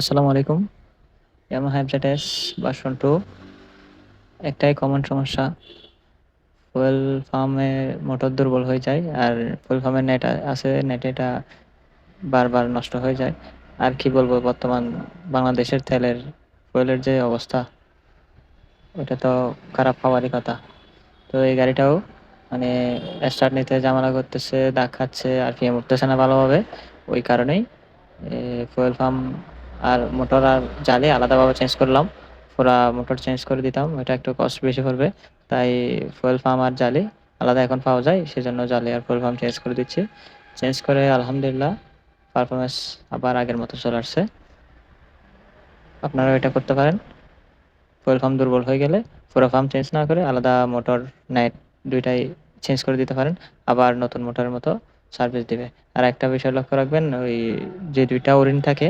আসসালামু আলাইকুম। Yamaha FZS version 2 একটাই কমন সমস্যা। ফুয়েল ফার্মে মোটর দুর্বল হয়ে যায়। আর ফুয়েল ফার্মের নেট আছে, নেট এটা বারবার নষ্ট হয়ে যায়। আর কি বলব বর্তমান বাংলাদেশের তেলের ফুয়েলের যে অবস্থা, ওটা তো খারাপ হওয়ারই কথা। তো এই গাড়িটাও মানে স্টার্ট নিতে জামালা করতেছে, দাগ খাচ্ছে, আরপিএম উঠতেছে না ভালোভাবে। ওই কারণেই ফুয়েল পাম্প আর মোটর আর জালি আলাদাভাবে চেঞ্জ করলাম। পুরা মোটর চেঞ্জ করে দিতাম। ওইটা একটু কস্ট বেশি পড়বে। তাই ফুয়েল পাম্প আর জালি আলাদা এখন পাওয়া যায়। সেজন্য জালে আর ফুয়েল পাম্প চেঞ্জ করে দিচ্ছি। চেঞ্জ করে আলহামদুলিল্লাহ পারফরম্যান্স আবার আগের মতো চলে আসছে। আপনারাও এটা করতে পারেন। ফুয়েল পাম্প দুর্বল হয়ে গেলে পুরো পাম্প চেঞ্জ না করে আলাদা মোটর, নেট দুইটাই চেঞ্জ করে দিতে পারেন। আবার নতুন মোটরের মতো সার্ভিস দিবে। আর একটা বিষয় লক্ষ্য রাখবেন ওই যে দুইটা ওরিন থাকে